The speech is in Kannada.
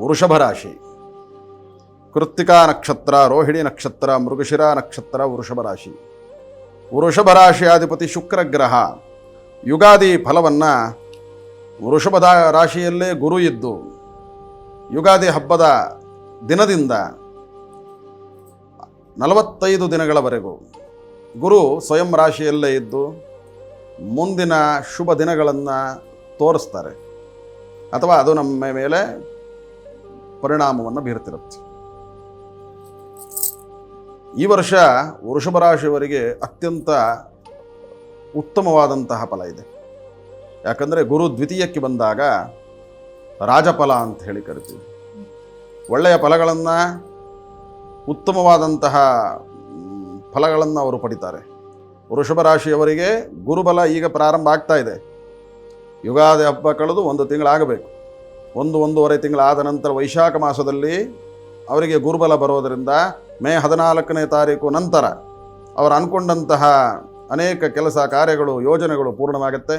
ವೃಷಭ ರಾಶಿ ಕೃತ್ತಿಕಾ ನಕ್ಷತ್ರ, ರೋಹಿಣಿ ನಕ್ಷತ್ರ, ಮೃಗಶಿರ ನಕ್ಷತ್ರ ವೃಷಭ ರಾಶಿ ವೃಷಭ ರಾಶಿಯಾಧಿಪತಿ ಶುಕ್ರ ಗ್ರಹ. ಯುಗಾದಿ ಫಲವನ್ನು ವೃಷಭದ ರಾಶಿಯಲ್ಲೇ ಗುರು ಇದ್ದು, ಯುಗಾದಿ ಹಬ್ಬದ ದಿನದಿಂದ ನಲವತ್ತೈದು ದಿನಗಳವರೆಗೂ ಗುರು ಸ್ವಯಂ ರಾಶಿಯಲ್ಲೇ ಇದ್ದು, ಮುಂದಿನ ಶುಭ ದಿನಗಳನ್ನು ತೋರಿಸ್ತಾರೆ. ಅಥವಾ ಅದು ನಮ್ಮ ಮೇಲೆ ಪರಿಣಾಮವನ್ನು ಬೀರ್ತಿರುತ್ತೆ. ಈ ವರ್ಷ ವೃಷಭ ರಾಶಿಯವರಿಗೆ ಅತ್ಯಂತ ಉತ್ತಮವಾದಂತಹ ಫಲ ಇದೆ. ಯಾಕಂದರೆ ಗುರು ದ್ವಿತೀಯಕ್ಕೆ ಬಂದಾಗ ರಾಜಫಲ ಅಂತ ಹೇಳಿ ಕರಿತೀವಿ. ಒಳ್ಳೆಯ ಫಲಗಳನ್ನು, ಉತ್ತಮವಾದಂತಹ ಫಲಗಳನ್ನು ಅವರು ಪಡಿತಾರೆ. ವೃಷಭ ರಾಶಿಯವರಿಗೆ ಗುರುಬಲ ಈಗ ಪ್ರಾರಂಭ ಆಗ್ತಾ ಇದೆ. ಯುಗಾದಿ ಹಬ್ಬ ಕಳೆದು ಒಂದು ತಿಂಗಳಾಗಬೇಕು. ಒಂದು ಒಂದೂವರೆ ತಿಂಗಳಾದ ನಂತರ ವೈಶಾಖ ಮಾಸದಲ್ಲಿ ಅವರಿಗೆ ಗುರುಬಲ ಬರೋದರಿಂದ ಮೇ ಹದಿನಾಲ್ಕನೇ ತಾರೀಕು ನಂತರ ಅವರು ಅಂದ್ಕೊಂಡಂತಹ ಅನೇಕ ಕೆಲಸ ಕಾರ್ಯಗಳು ಯೋಜನೆಗಳು ಪೂರ್ಣವಾಗುತ್ತೆ.